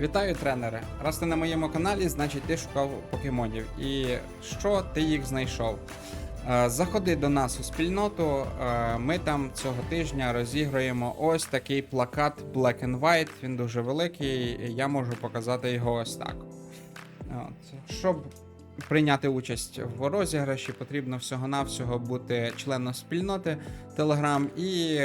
Вітаю, тренери! Раз ти на моєму каналі, значить ти шукав покемонів. І що ти їх знайшов? Е, Заходи до нас у спільноту. е, Ми там цього тижня розіграємо ось такий плакат Black and White. Він дуже великий. Я можу показати його ось так. От. Щоб прийняти участь в розіграші, потрібно всього-навсього бути членом спільноти Telegram і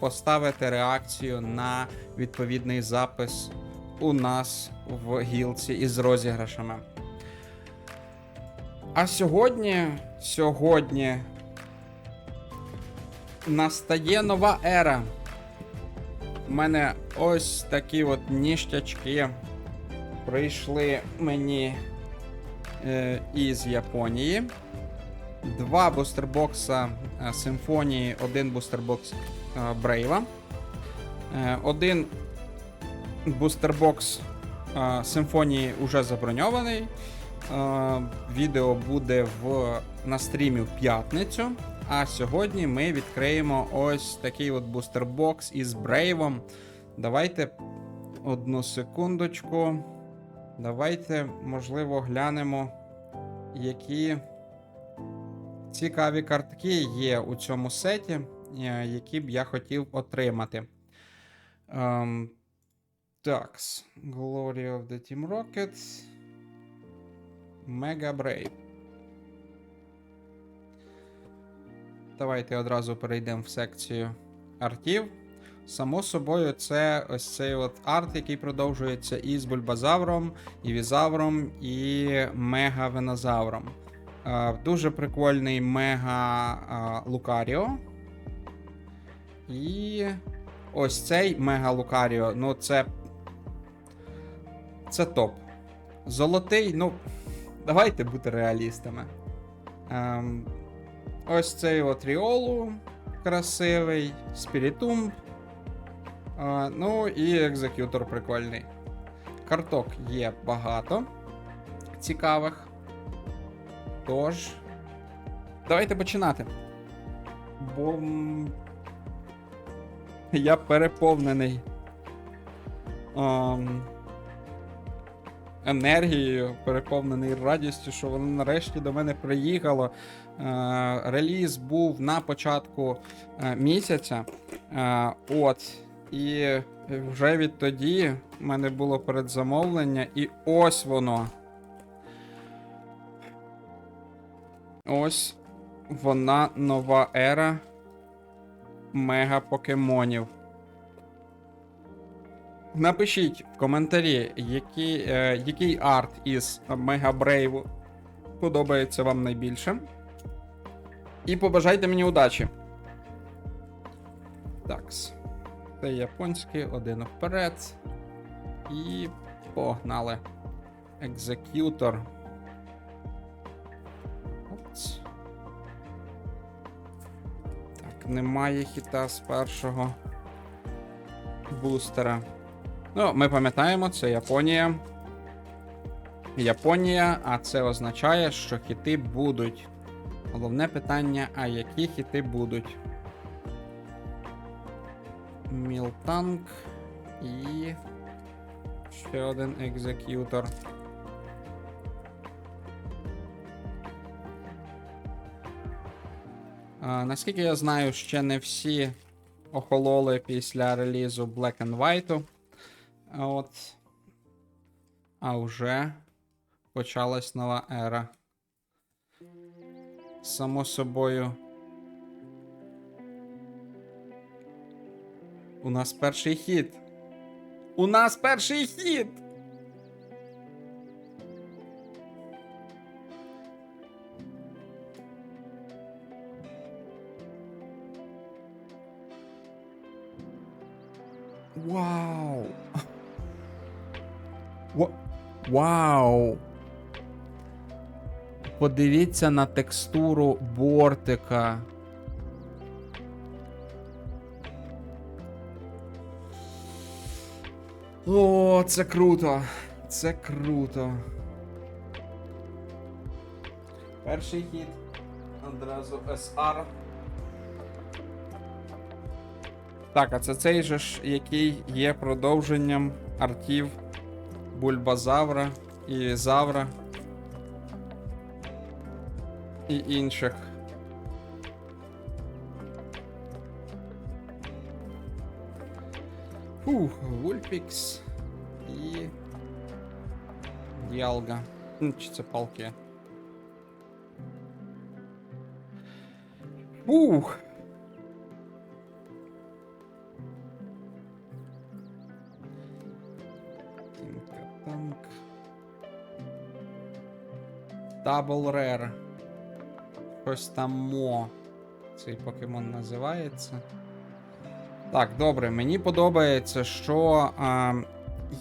поставити реакцію на відповідний запис у нас в гілці із розіграшами. А сьогодні, сьогодні настає нова ера. У мене ось такі от ніштячки прийшли мені е, із Японії. Два бустербокса е, симфонії, один бустербокс е, Брейва. Е, один бустербокс е, симфонії вже заброньований. Е, відео буде в, на стрімі в п'ятницю. А сьогодні ми відкриємо ось такий от бустербокс із Брейвом. Давайте одну секундочку. Давайте, можливо, глянемо, які цікаві картки є у цьому сеті, е, які б я хотів отримати. Ем, так, Glory of the Team Rockets. Mega Brave. Давайте одразу перейдемо в секцію артів. Само собою, це ось цей от арт, який продовжується і з бульбазавром, і візавром, і мега-венозавром. Е, Дуже прикольний мега е, Лукаріо. І ось цей мега Лукаріо. Ну, це. Це топ. Золотий, ну. Давайте бути реалістами. Ем, ось цей от Ріолу красивий, Спірітум. Е, ну і екзекютор прикольний. Карток є багато цікавих. Тож, давайте починати. Бо я переповнений ем, енергією, переповнений радістю, що воно нарешті до мене приїхало. Е, реліз був на початку е, місяця. Е, от. І вже відтоді в мене було передзамовлення, і ось воно. Ось вона нова ера мега покемонів. Напишіть в коментарі, який, е, який арт із Мега Брейву подобається вам найбільше. І побажайте мені удачі. Такс. Це японський, один вперед. І погнали. Екзекютор. Опс. Так, немає хіта з першого бустера. Ну, ми пам'ятаємо, це Японія. Японія, а це означає, що хіти будуть. Головне питання, а які хіти будуть? Мілтанк і ще один екзекютор. Наскільки я знаю, ще не всі охололи після релізу Black and White. От. А вже почалась нова ера. Само собою. У нас перший хід. У нас перший хід! Вау! Ва- Вау! Подивіться на текстуру бортика. О, це круто! Це круто. Перший хід. Одразу SR. Так, а це цей же ж, який є продовженням артів Бульбазавра і Завра. І інших. Фух, Вульпікс і. Діалга. Ну, Чи це палки? Ух! Танк. Дабл Рер. Щось там Мо. Цей покемон називається. Так, добре, мені подобається, що а,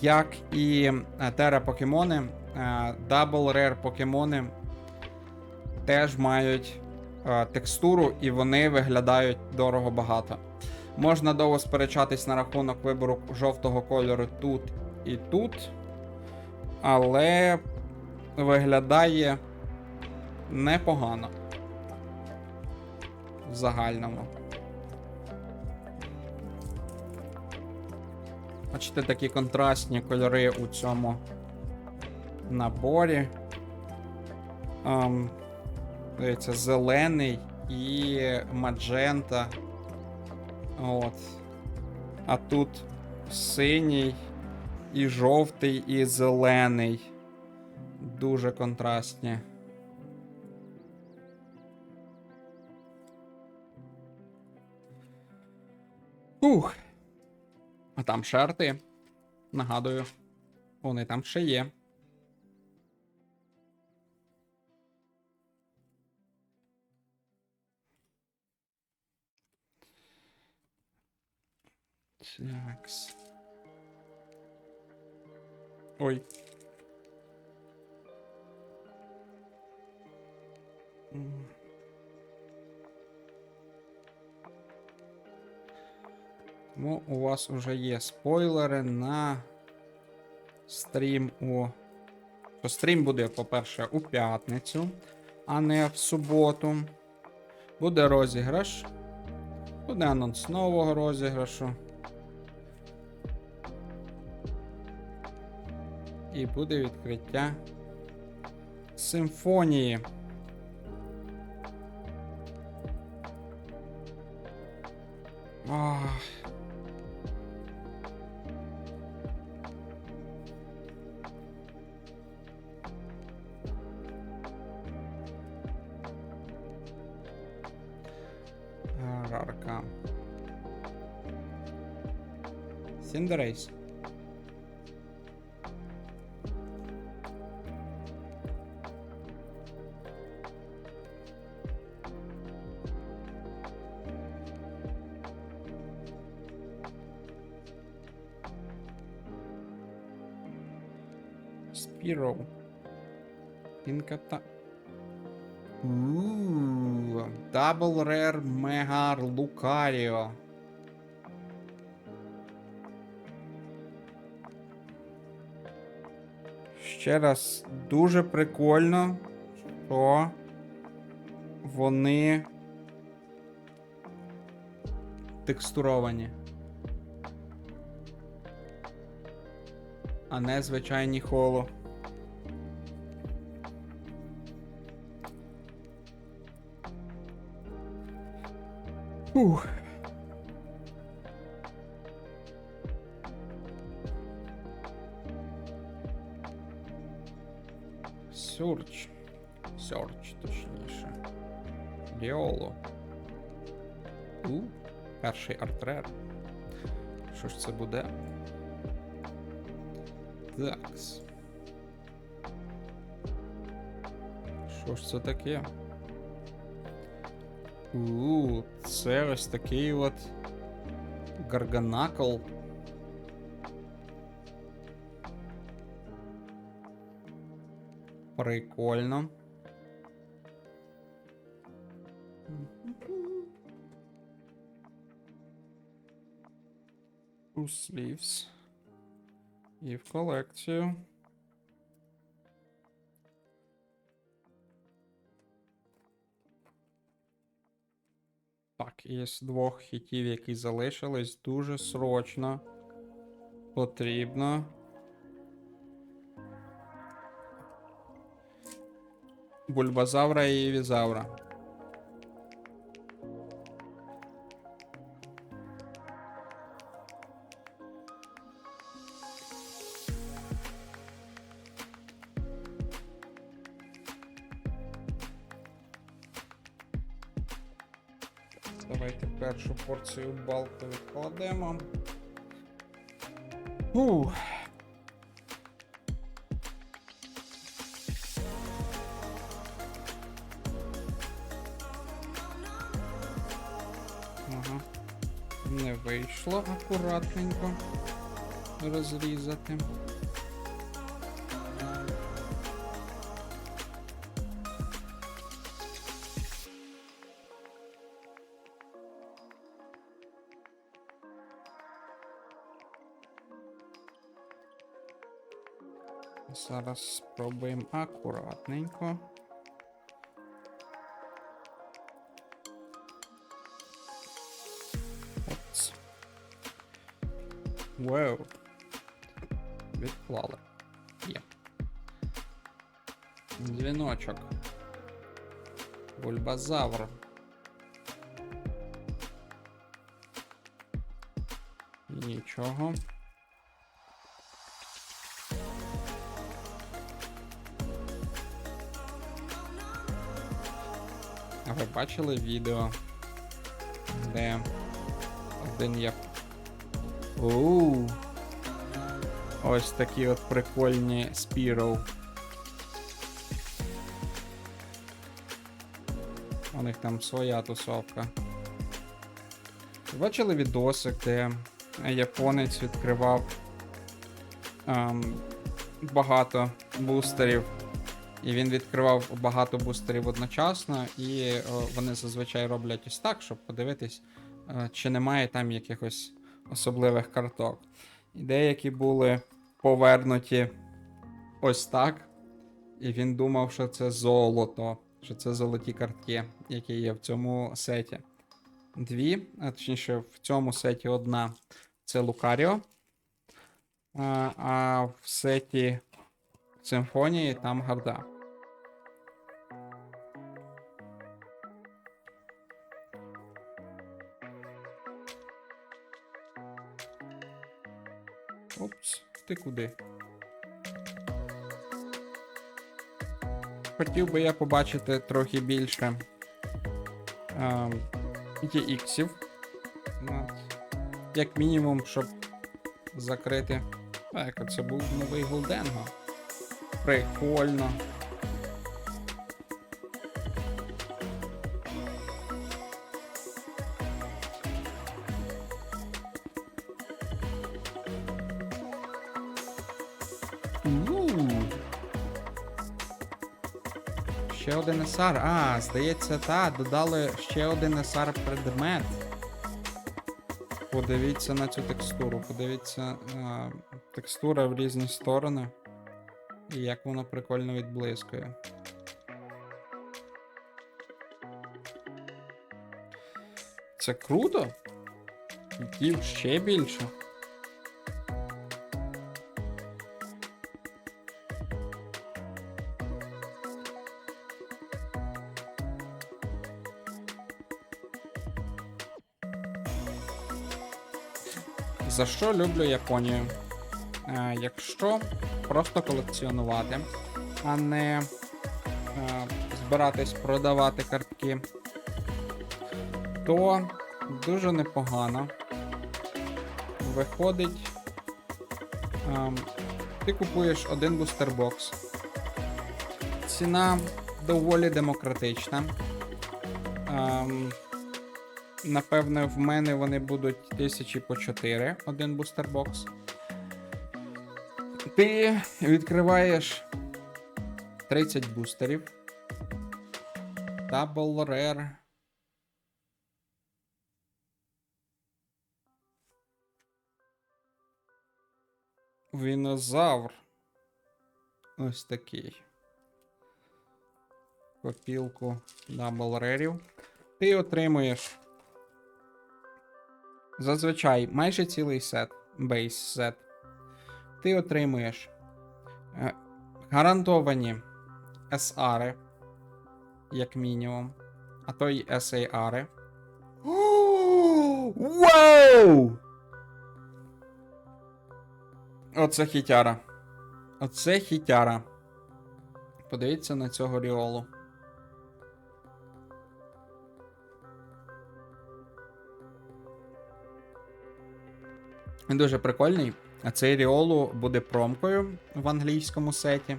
як і Тера покемони, Дабл Рер покемони теж мають а, текстуру і вони виглядають дорого багато. Можна довго сперечатись на рахунок вибору жовтого кольору тут і тут, але виглядає непогано в загальному. Бачите, такі контрастні кольори у цьому наборі. Ем, дивіться, зелений і маджента. От. А тут синій, і жовтий, і зелений. Дуже контрастні. Ух. А там ще арти. Нагадую. Вони там ще є. Такс. Ой. Тому у вас вже є спойлери на стрім у. То стрім буде, по-перше, у п'ятницю, а не в суботу. Буде розіграш. Буде анонс нового розіграшу. І буде відкриття симфонії. Ах. Рарка. Сіндерейс. Спіроу. Інката. Ууу, Double Rare Mega Lucario. Ще раз, дуже прикольно, що вони текстуровані. А не звичайні холо. Ух. Сюрч. Сьорч, точніше. Діоло. У, перший артрер. Що ж це буде? Такс. Що ж це таке? У, це ось такий от гарганакл. Прикольно. У sleeves. І в колекцію. Так, із двох хітів, які залишились, дуже срочно потрібно. Бульбазавра і візавра. Давайте першу порцію балку відкладемо. Ух. Ага. Не вийшло акуратненько розрізати. Зараз спробуємо акуратненько. Оц. Вау. Відклали. Є. Дзвіночок. Бульбазавр. Нічого. Бачили відео, де один як. Оу. Ось такі от прикольні спіроу. У них там своя тусовка. Бачили відосик, де японець відкривав ем, багато бустерів. І він відкривав багато бустерів одночасно, і о, вони зазвичай роблять ось так, щоб подивитись, е, чи немає там якихось особливих карток. І деякі були повернуті ось так. І він думав, що це золото, що це золоті картки, які є в цьому сеті. Дві, а точніше, в цьому сеті одна це Лукаріо. А, а в сеті Симфонії там гарда. Опс, ти куди? Хотів би я побачити трохи більше ем, іксів. Як мінімум, щоб закрити. Так, це був новий Голденго. Прикольно. Ну. Ще один SR. А, здається, та, додали ще один SR предмет. Подивіться на цю текстуру. Подивіться, а, текстура в різні сторони. І як воно прикольно відблискує. Це круто? Їх ще більше. За що люблю Японію? Е, якщо просто колекціонувати, а не е, збиратись продавати картки, то дуже непогано. Виходить, е, ти купуєш один бустербокс. Ціна доволі демократична. Ем, Напевне, в мене вони будуть тисячі по 4, один бустербокс. Ти відкриваєш 30 бустерів. Double Rare. Вінозавр. Ось такий. Копілку Rare. Ти отримуєш зазвичай майже цілий сет, бейс сет. Ти отримуєш е, гарантовані SR як мінімум. А то й SAR. Вау! Оце хітяра. Оце хітяра. Подивіться на цього ріолу. Дуже прикольний. А цей Ріолу буде промкою в англійському сеті.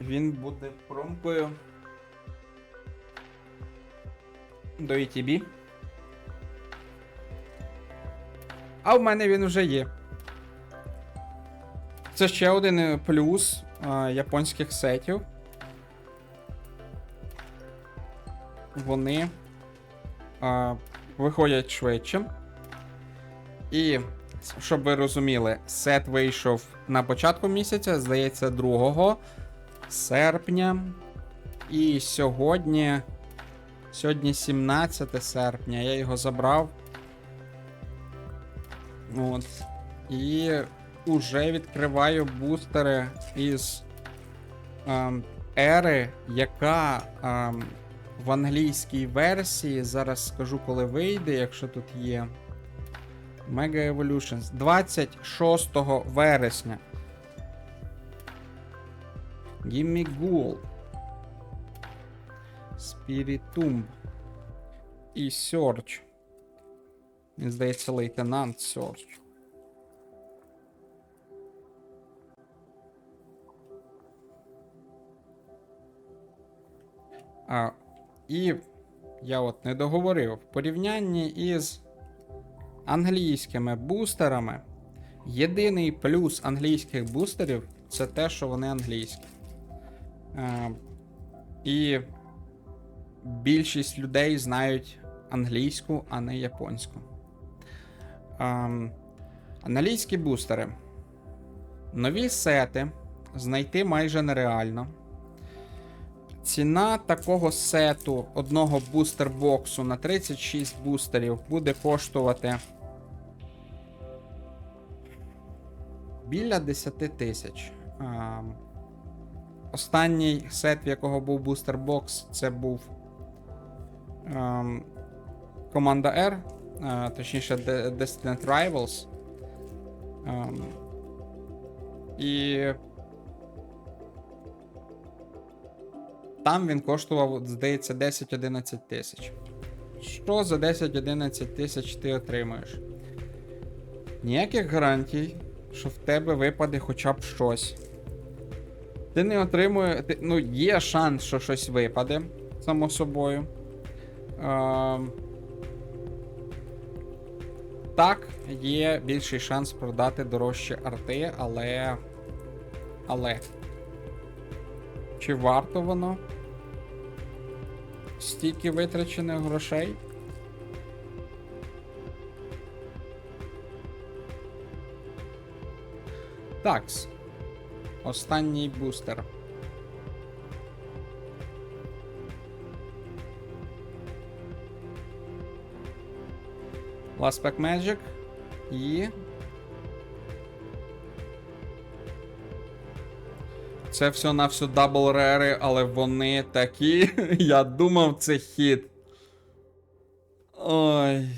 Він буде промкою до ETB. А в мене він вже є. Це ще один е, плюс японських сетів. Вони виходять швидше. І, щоб ви розуміли, сет вийшов на початку місяця, здається, 2 серпня. І сьогодні. Сьогодні 17 серпня, я його забрав. От. І уже відкриваю бустери із ем, ери, яка ем, в англійській версії. Зараз скажу, коли вийде, якщо тут є. Mega Evolutions 26 вересня. Gimme Ghoul. Spiritomb. І Search. Мені здається, лейтенант Search. А, і я от не договорив. В порівнянні із англійськими бустерами. Єдиний плюс англійських бустерів це те, що вони англійські. Е, і більшість людей знають англійську, а не японську. Е, англійські бустери. Нові сети знайти майже нереально. Ціна такого сету одного бустер-боксу на 36 бустерів буде коштувати біля 10 тисяч. Останній сет, в якого був бустер-бокс, це був команда R, точніше, De- Destined Rivals. І Там він коштував, здається, 10-11 тисяч. Що за 10-11 тисяч ти отримаєш? Ніяких гарантій, що в тебе випаде хоча б щось. Ти не отримуєш. Ти, ну, є шанс, що щось випаде, само собою. Е, так, є більший шанс продати дорожчі арти, але. Але. Чи варто воно? Стільки витрачених грошей? Такс. Останній бустер. Last Pack Magic. І. Це все на все дабл рери, але вони такі. Я думав, це хіт. Ой.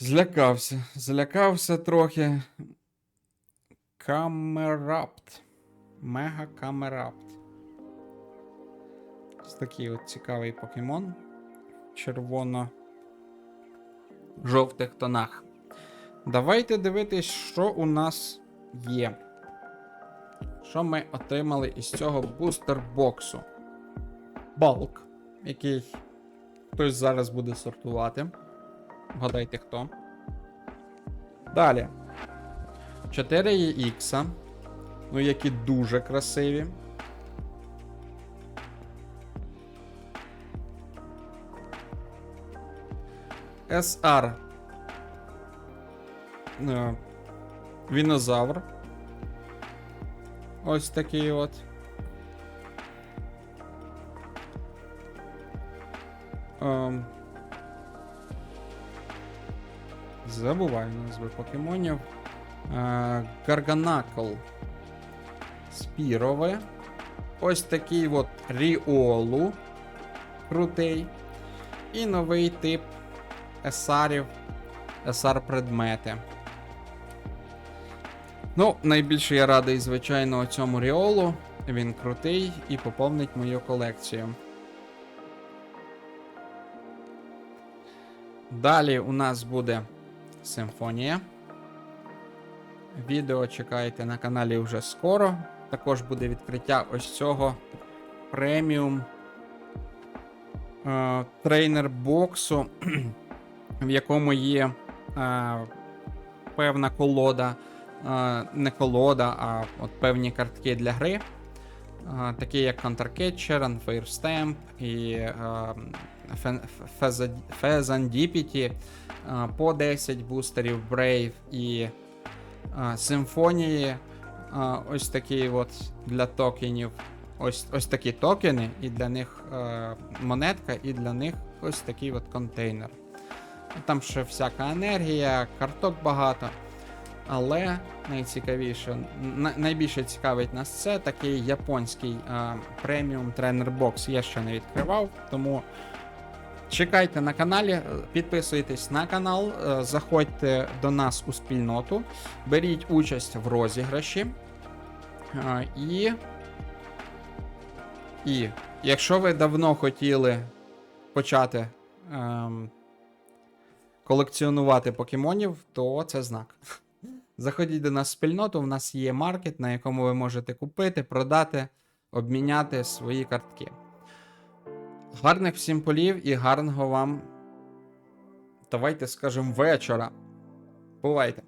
Злякався. Злякався трохи. Камерапт. Мега камерапт. Ось такий от цікавий покемон. Червоно. Жовтих тонах. Давайте дивитись, що у нас є. Що ми отримали із цього бустер-боксу? Балк, який хтось зараз буде сортувати. Вгадайте хто. Далі. 4 EX. Ну, які дуже красиві. SR. Е, Вінозавр. Ось такий от. Ем. Забуваю назви покемонів. Е, Гарганакл. Спірове. ось такий от Ріолу крутий. І новий тип SR-ів, SR-предмети. Ну, найбільше я радий, звичайно, цьому Ріолу. Він крутий і поповнить мою колекцію. Далі у нас буде симфонія. Відео чекайте на каналі вже скоро. Також буде відкриття ось цього преміум е, трейнер боксу, в якому є е, певна колода, е, не колода, а от певні картки для гри. Е, такі як Countercatcher, Unfair Stamp і е, Fezandipity, е, по 10 бустерів Brave і е, Симфонії. е, Ось такі от для токенів. Ось, ось такі токени, і для них монетка, і для них ось такий от контейнер. Там ще всяка енергія, карток багато. Але найцікавіше, найбільше цікавить нас це такий японський преміум тренер бокс. Я ще не відкривав, тому чекайте на каналі, підписуйтесь на канал, е, заходьте до нас у спільноту, беріть участь в розіграші. е, І. І якщо ви давно хотіли почати ем, колекціонувати покемонів, то це знак. Заходіть до нас в спільноту, в нас є маркет, на якому ви можете купити, продати, обміняти свої картки. Гарних всім полів і гарного вам, давайте скажемо, вечора. Бувайте!